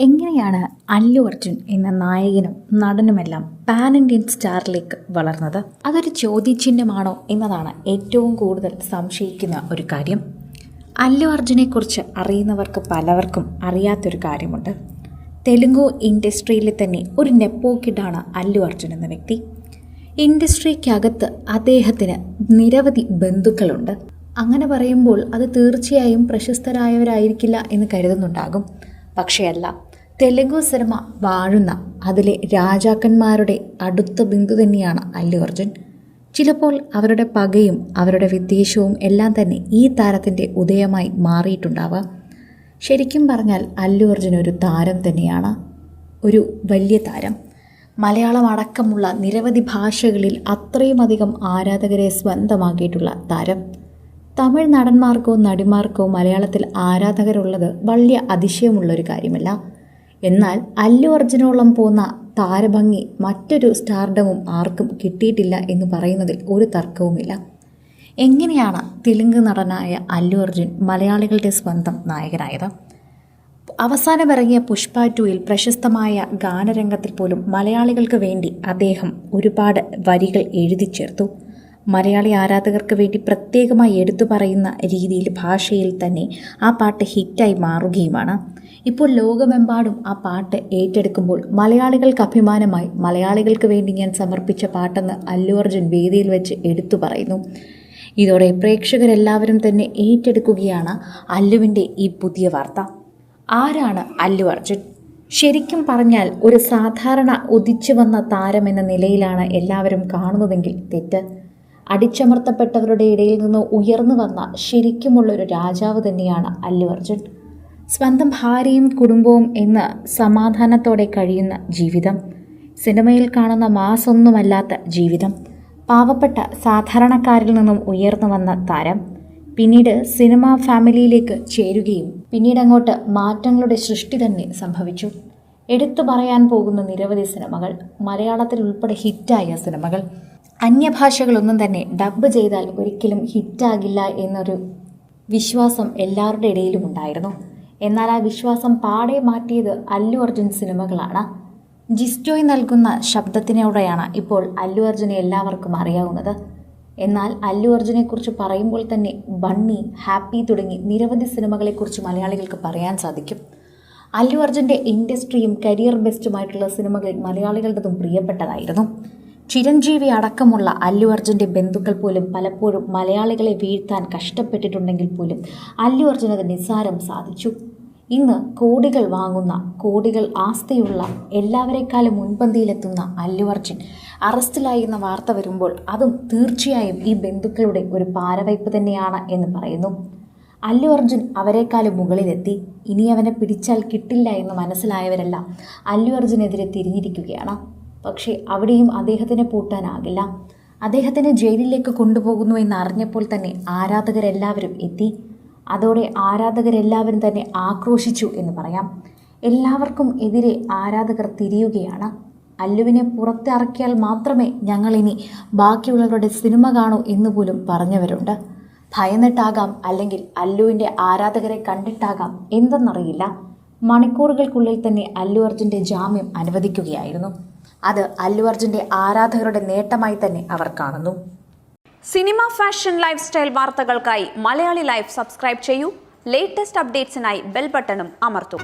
എങ്ങനെയാണ് അല്ലു അർജുൻ എന്ന നായകനും നടനുമെല്ലാം പാൻ ഇന്ത്യൻ സ്റ്റാറിലേക്ക് വളർന്നത്? അതൊരു ചോദ്യചിഹ്നമാണോ എന്നതാണ് ഏറ്റവും കൂടുതൽ സംശയിക്കുന്ന ഒരു കാര്യം. അല്ലു അർജുനെക്കുറിച്ച് അറിയുന്നവർക്ക് പലവർക്കും അറിയാത്തൊരു കാര്യമുണ്ട്. തെലുങ്കു ഇൻഡസ്ട്രിയിലെ തന്നെ ഒരു നെപ്പോക്കിഡാണ് അല്ലു അർജുൻ എന്ന വ്യക്തി. ഇൻഡസ്ട്രിക്കകത്ത് അദ്ദേഹത്തിന് നിരവധി ബന്ധുക്കളുണ്ട്. അങ്ങനെ പറയുമ്പോൾ അത് തീർച്ചയായും പ്രശസ്തരായവരായിരിക്കില്ല എന്ന് കരുതുന്നുണ്ടാകും. പക്ഷേ അല്ല തെലുങ്കു സിനിമ വാഴുന്ന അതിലെ രാജാക്കന്മാരുടെ അടുത്ത ബിന്ദു തന്നെയാണ് അല്ലു അർജുൻ ചിലപ്പോൾ അവരുടെ പകയും അവരുടെ വിദ്വേഷവും എല്ലാം തന്നെ ഈ താരത്തിന്റെ ഉദയമായി മാറിയിട്ടുണ്ടാവാം. ശരിക്കും പറഞ്ഞാൽ അല്ലു അർജുൻ ഒരു താരം തന്നെയാണ്. ഒരു വലിയ താരം. മലയാളം അടക്കമുള്ള നിരവധി ഭാഷകളിൽ അത്രയുമധികം ആരാധകരെ സ്വന്തമാക്കിയിട്ടുള്ള താരം. തമിഴ് നടന്മാർക്കോ നടിമാർക്കോ മലയാളത്തിൽ ആരാധകരുള്ളത് വലിയ അതിശയമുള്ളൊരു കാര്യമല്ല. എന്നാൽ അല്ലു അർജുനോളം പോന്ന താരഭംഗി മറ്റൊരു സ്റ്റാർഡവും ആർക്കും കിട്ടിയിട്ടില്ല എന്ന് പറയുന്നതിൽ ഒരു തർക്കവുമില്ല. എങ്ങനെയാണ് തെലുങ്ക് നടനായ അല്ലു അർജുൻ മലയാളികളുടെ സ്വന്തം നായകനായത്? അവസാനം ഇറങ്ങിയ പുഷ്പ ടുവിൽ പ്രശസ്തമായ ഗാനരംഗത്തിൽ പോലും മലയാളികൾക്ക് വേണ്ടി അദ്ദേഹം ഒരുപാട് വരികൾ എഴുതി ചേർത്തു. മലയാളി ആരാധകർക്ക് വേണ്ടി പ്രത്യേകമായി എടുത്തു പറയുന്ന രീതിയിൽ ഭാഷയിൽ തന്നെ ആ പാട്ട് ഹിറ്റായി മാറുകയുമാണ്. ഇപ്പോൾ ലോകമെമ്പാടും ആ പാട്ട് ഏറ്റെടുക്കുമ്പോൾ മലയാളികൾക്ക് അഭിമാനമായി മലയാളികൾക്ക് വേണ്ടി ഞാൻ സമർപ്പിച്ച പാട്ടെന്ന് അല്ലു അർജുൻ വേദിയിൽ വെച്ച് എടുത്തു പറയുന്നു. ഇതോടെ പ്രേക്ഷകരെല്ലാവരും തന്നെ ഏറ്റെടുക്കുകയാണ് അല്ലുവിന്റെ ഈ പുതിയ വാർത്ത. ആരാണ് അല്ലു അർജുൻ? ശരിക്കും പറഞ്ഞാൽ ഒരു സാധാരണ ഉദിച്ചു വന്ന താരം എന്ന നിലയിലാണ് എല്ലാവരും കാണുന്നതെങ്കിൽ തെറ്റ്. അടിച്ചമർത്തപ്പെട്ടവരുടെ ഇടയിൽ നിന്ന് ഉയർന്നു വന്ന ശരിക്കുമുള്ള ഒരു രാജാവ് തന്നെയാണ് അല്ലു അർജുൻ. സ്വന്തം ഭാര്യയും കുടുംബവും എന്ന് സമാധാനത്തോടെ കഴിയുന്ന ജീവിതം. സിനിമയിൽ കാണുന്ന മാസൊന്നുമല്ലാത്ത ജീവിതം. പാവപ്പെട്ട സാധാരണക്കാരിൽ നിന്നും ഉയർന്നു വന്ന താരം. പിന്നീട് സിനിമാ ഫാമിലിയിലേക്ക് ചേരുകയും പിന്നീട് അങ്ങോട്ട് മാറ്റങ്ങളുടെ സൃഷ്ടി തന്നെ സംഭവിച്ചു. എടുത്തു പറയാൻ പോകുന്ന നിരവധി സിനിമകൾ മലയാളത്തിൽ ഉൾപ്പെടെ ഹിറ്റായ സിനിമകൾ. അന്യഭാഷകളൊന്നും തന്നെ ഡബ് ചെയ്താൽ ഒരിക്കലും ഹിറ്റാകില്ല എന്നൊരു വിശ്വാസം എല്ലാവരുടെ ഇടയിലും ഉണ്ടായിരുന്നു. എന്നാൽ ആ വിശ്വാസം പാടെ മാറ്റിയത് അല്ലു അർജുൻ സിനിമകളാണ്. ജിസ്റ്റോയ് നൽകുന്ന ശബ്ദത്തിനോടെയാണ് ഇപ്പോൾ അല്ലു അർജുനെ എല്ലാവർക്കും അറിയാവുന്നത്. എന്നാൽ അല്ലു അർജുനെക്കുറിച്ച് പറയുമ്പോൾ തന്നെ ബണ്ണി ഹാപ്പി തുടങ്ങി നിരവധി സിനിമകളെക്കുറിച്ച് മലയാളികൾക്ക് പറയാൻ സാധിക്കും. അല്ലു അർജുന്റെ ഇൻഡസ്ട്രിയും കരിയർ ബെസ്റ്റുമായിട്ടുള്ള സിനിമകൾ മലയാളികളുടേതും പ്രിയപ്പെട്ടതായിരുന്നു. ചിരഞ്ജീവി അടക്കമുള്ള അല്ലു അർജുന്റെ ബന്ധുക്കൾ പോലും പലപ്പോഴും മലയാളികളെ വീഴ്ത്താൻ കഷ്ടപ്പെട്ടിട്ടുണ്ടെങ്കിൽ പോലും അല്ലു അർജുൻ അത് നിസ്സാരം സാധിച്ചു. ഇന്ന് കോടികൾ വാങ്ങുന്ന കോടികൾ ആസ്തിയുള്ള എല്ലാവരെക്കാളും മുൻപന്തിയിലെത്തുന്ന അല്ലു അർജുൻ അറസ്റ്റിലായി എന്ന വാർത്ത വരുമ്പോൾ അതും തീർച്ചയായും ഈ ബന്ധുക്കളുടെ ഒരു പാരവയ്പ് തന്നെയാണ് എന്ന് പറയുന്നു. അല്ലു അർജുൻ അവരെക്കാളും മുകളിലെത്തി. ഇനി അവനെ പിടിച്ചാൽ കിട്ടില്ല എന്ന് മനസ്സിലായവരെല്ലാം അല്ലു അർജുനെതിരെ തിരിഞ്ഞിരിക്കുകയാണ്. പക്ഷേ അവിടെയും അദ്ദേഹത്തിനെ പൂട്ടാനാകില്ല. അദ്ദേഹത്തിനെ ജയിലിലേക്ക് കൊണ്ടുപോകുന്നു എന്നറിഞ്ഞപ്പോൾ തന്നെ ആരാധകരെല്ലാവരും എത്തി. അതോടെ ആരാധകരെല്ലാവരും തന്നെ ആക്രോശിച്ചു എന്ന് പറയാം. എല്ലാവർക്കും എതിരെ ആരാധകർ തിരിയുകയാണ്. അല്ലുവിനെ പുറത്തിറക്കിയാൽ മാത്രമേ ഞങ്ങളിനി ബാക്കിയുള്ളവരുടെ സിനിമ കാണൂ എന്ന് പോലും പറഞ്ഞവരുണ്ട്. ഭയന്നിട്ടാകാം അല്ലെങ്കിൽ അല്ലുവിന്റെ ആരാധകരെ കണ്ടിട്ടാകാം എന്തെന്നറിയില്ല. മണിക്കൂറുകൾക്കുള്ളിൽ തന്നെ അല്ലു അർജുന്റെ ജാമ്യം അനുവദിക്കുകയായിരുന്നു. അത് അല്ലു അർജുന്റെ ആരാധകരുടെ നേട്ടമായി തന്നെ അവർ കാണുന്നു. സിനിമ ഫാഷൻ ലൈഫ് സ്റ്റൈൽ വാർത്തകൾക്കായി മലയാളി ലൈഫ് സബ്സ്ക്രൈബ് ചെയ്യൂ. ലേറ്റസ്റ്റ് അപ്ഡേറ്റ്സിനായി ബെൽ ബട്ടണും അമർത്തും.